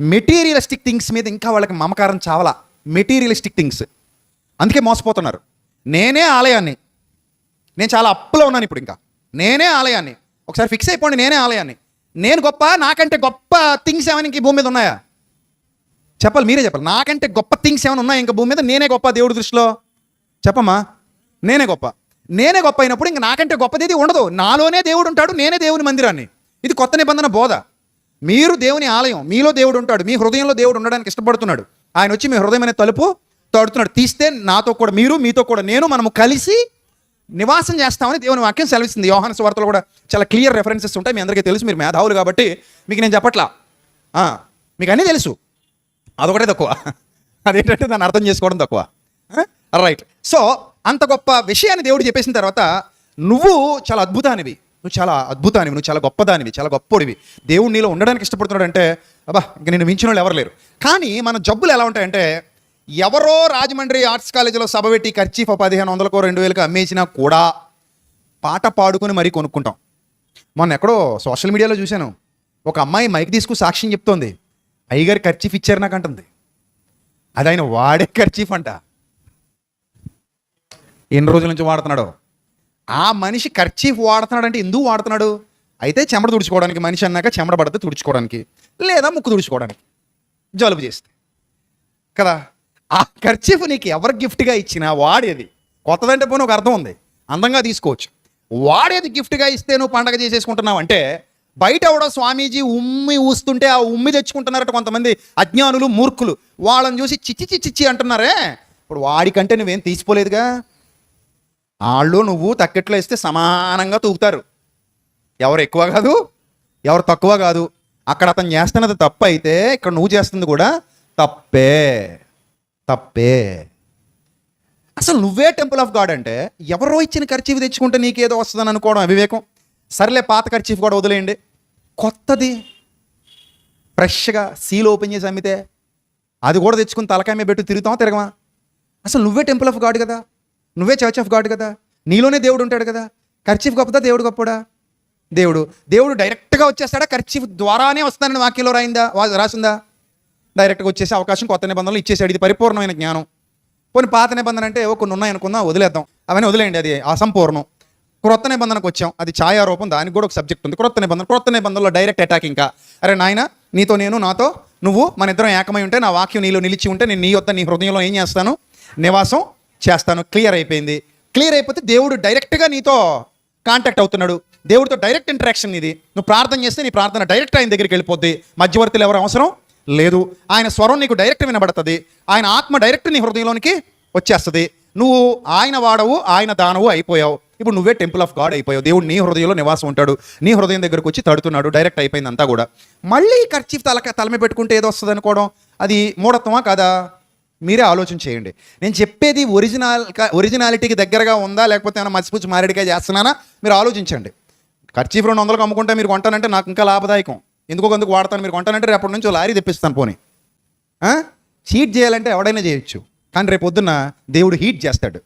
Materialistic things మీద ఇంకా వాళ్ళకి మమకారం చావలా. Materialistic things. అందుకే మోసపోతున్నారు. నేనే ఆలయాన్ని. నేను చాలా అప్పులో ఉన్నాను ఇప్పుడు ఇంకా. నేనే ఆలయాన్ని. ఒకసారి ఫిక్స్ అయిపోండి నేనే ఆలయాన్ని. నేను గొప్ప నాకంటే గొప్ప థింగ్స్ ఏమైనా ఇంక ఈ భూమి మీద ఉన్నాయా? చెప్పాలి మీరే చెప్పాలి. నాకంటే గొప్ప థింగ్స్ ఏమైనా ఉన్నాయా ఇంకా భూమి మీద? నేనే గొప్ప దేవుడి దృష్టిలో? చెప్పమ్మా. నేనే గొప్ప. నేనే గొప్ప అయినప్పుడు ఇంక నాకంటే గొప్పది ఉండదు. నాలోనే దేవుడు ఉంటాడు నేనే దేవుని మందిరాన్ని. ఇది కొత్త నిబంధన బోధ. మీరు దేవుని ఆలయం మీలో దేవుడు ఉంటాడు మీ హృదయంలో దేవుడు ఉండడానికి ఇష్టపడుతున్నాడు. ఆయన వచ్చి మీ హృదయం అనే తలుపు తడుతున్నాడు. తీస్తే నాతో కూడా మీరు మీతో కూడా నేను మనము కలిసి నివాసం చేస్తామని దేవుని వాక్యం సెలవిస్తుంది. యోహాన వార్తలు కూడా చాలా క్లియర్ రెఫరెన్సెస్ ఉంటాయి. మీ అందరికీ తెలుసు మీరు మేధావులు కాబట్టి మీకు నేను చెప్పట్లా. మీకు అన్నీ తెలుసు. అదొకటే తక్కువ. అదేంటంటే దాన్ని అర్థం చేసుకోవడం తక్కువ. రైట్ సో అంత గొప్ప విషయాన్ని దేవుడు చెప్పేసిన తర్వాత నువ్వు చాలా అద్భుతానివి. నువ్వు చాలా అద్భుతానివి నువ్వు చాలా గొప్పదానివి చాలా గొప్పోడివి. దేవుడు నీలో ఉండడానికి ఇష్టపడుతున్నాడు అంటే అబ్బా ఇంక నేను మించిన వాళ్ళు ఎవరు లేరు. కానీ మన జబ్బులు ఎలా ఉంటాయంటే ఎవరో రాజమండ్రి ఆర్ట్స్ కాలేజీలో సభ పెట్టి ఖర్చీఫ్ పదిహేను వందలకో రెండు వేలకు అమ్మేసినా కూడా పాట పాడుకొని మరీ కొనుక్కుంటాం. మొన్న ఎక్కడో సోషల్ మీడియాలో చూశాను. ఒక అమ్మాయి మైక్ తీసుకు సాక్ష్యం చెప్తోంది. అయ్యగారి ఖర్చీఫ్ ఇచ్చారు నాకు అంటుంది. అది ఆయన వాడే ఖర్చీఫ్ అంట. ఎన్ని రోజుల నుంచి వాడుతున్నాడో? ఆ మనిషి ఖర్చీఫ్ వాడుతున్నాడు అంటే ఎందుకు వాడుతున్నాడు? అయితే చెమట తుడుచుకోవడానికి మనిషి అన్నాక చెమట పడితే తుడుచుకోవడానికి లేదా ముక్కు తుడుచుకోవడానికి జలుబు చేస్తే. కదా? ఆ ఖర్చీఫ్ నీకు ఎవరు గిఫ్ట్గా ఇచ్చినా వాడేది. కొత్తదంటే పోనీ ఒక అర్థం ఉంది. అందంగా తీసుకోవచ్చు. వాడేది గిఫ్ట్గా ఇస్తే నువ్వు పండగ చేసేసుకుంటున్నావు అంటే బయట ఎవడో స్వామీజీ ఉమ్మి ఊస్తుంటే ఆ ఉమ్మి తెచ్చుకుంటున్నారట కొంతమంది అజ్ఞానులు మూర్ఖులు. వాళ్ళని చూసి చిచ్చి చిచ్చి చిచ్చి అంటున్నారే. ఇప్పుడు వాడికంటే నువ్వేం తీసిపోలేదుగా? వాళ్ళు నువ్వు తక్కెట్లో ఇస్తే సమానంగా తూగుతారు. ఎవరు ఎక్కువ కాదు ఎవరు తక్కువ కాదు. అక్కడ అతను చేస్తున్నది తప్పు అయితే ఇక్కడ నువ్వు చేస్తుంది కూడా తప్పే తప్పే. అసలు నువ్వే టెంపుల్ ఆఫ్ గాడ్ అంటే ఎవరో ఇచ్చిన ఖర్చీఫ్ తెచ్చుకుంటే నీకేదో వస్తుందని అనుకోవడం అవివేకం. సర్లే పాత ఖర్చీఫ్ కూడా వదిలేయండి. కొత్తది. ఫ్రెష్గా సీల్ ఓపెన్ చేసి అమ్మితే అది కూడా తెచ్చుకుని తలకాయ మీద పెట్టి తిరుగుతావా తిరగమా అసలు నువ్వే టెంపుల్ ఆఫ్ గాడ్ కదా. నువ్వే చర్చ్ ఆఫ్ గాడ్ కదా. నీలోనే దేవుడు ఉంటాడు కదా. ఖర్చీఫ్ గొప్పదా? దేవుడు గొప్పడా? దేవుడు. దేవుడు డైరెక్ట్గా వచ్చేస్తాడా? ఖర్చీఫ్ ద్వారానే వస్తానని వాక్యంలో రాయిందా? రాసిందా? డైరెక్ట్గా వచ్చేసే అవకాశం కొత్త నిబంధనలు ఇచ్చేసాడు. ఇది పరిపూర్ణమైన జ్ఞానం. కొన్ని పాత నిబంధన అంటే ఓ కొన్ని ఉన్నాయనుకుందాం వదిలేద్దాం. అవన్నీ వదిలేయండి అది అసంపూర్ణం. క్రొత్త నిబంధనకు వచ్చాం. అది ఛాయారూపం దానికి కూడా ఒక సబ్జెక్ట్ ఉంది. క్రొత్త నిబంధన క్రొత్త నిబంధనలో డైరెక్ట్ అటాక్ ఇంకా. అరే నాయన నీతో నేను నాతో నువ్వు మన ఇద్దరం ఏకమై ఉంటే నా వాక్యం నీలో నిలిచి ఉంటే నేను నీ యొక్క నీ హృదయంలో ఏం చేస్తాను? నివాసం చేస్తాను. క్లియర్ అయిపోయింది. క్లియర్ అయిపోతే దేవుడు డైరెక్ట్గా నీతో కాంటాక్ట్ అవుతున్నాడు. దేవుడితో డైరెక్ట్ ఇంటరాక్షన్ ఇది. నువ్వు ప్రార్థన చేస్తే నీ ప్రార్థన డైరెక్ట్ ఆయన దగ్గరికి వెళ్ళిపోద్ది. మధ్యవర్తులు ఎవరు అవసరం? లేదు. ఆయన స్వరం నీకు డైరెక్ట్ వినబడుతుంది. ఆయన ఆత్మ డైరెక్ట్ నీ హృదయంలోనికి వచ్చేస్తుంది. నువ్వు ఆయన వాడవు ఆయన దానవు అయిపోయావు. ఇప్పుడు నువ్వే టెంపుల్ ఆఫ్ గాడ్ అయిపోయావు. దేవుడు నీ హృదయంలో నివాసం ఉంటాడు. నీ హృదయం దగ్గరకు వచ్చి తడుతున్నాడు. డైరెక్ట్ అయిపోయింది అంతా కూడా. మళ్ళీ ఖర్చీఫ్ తలక తలమే పెట్టుకుంటే ఏదో వస్తుంది అనుకోవడం అది మూఢత్వమా కాదా? మీరే ఆలోచన చేయండి. నేను చెప్పేది ఒరిజినల్ ఒరిజినాలిటీకి దగ్గరగా ఉందా లేకపోతే ఏమైనా మసిపుచ్చి మారేడిగా చేస్తున్నానా మీరు ఆలోచించండి. ఖర్చీఫ్ రెండు వందలకు అమ్ముకుంటే మీరు కొంటానంటే నాకు ఇంకా లాభదాయకం. ఎందుకో అందుకు వాడతాను మీరు కొంటానంటే రేపటి నుంచి ఓ లారీ తెప్పిస్తాను పోనీ. చీట్ చేయాలంటే ఎవడైనా చేయొచ్చు. కానీ రేపు పొద్దున్న దేవుడు హీట్ చేస్తాడు.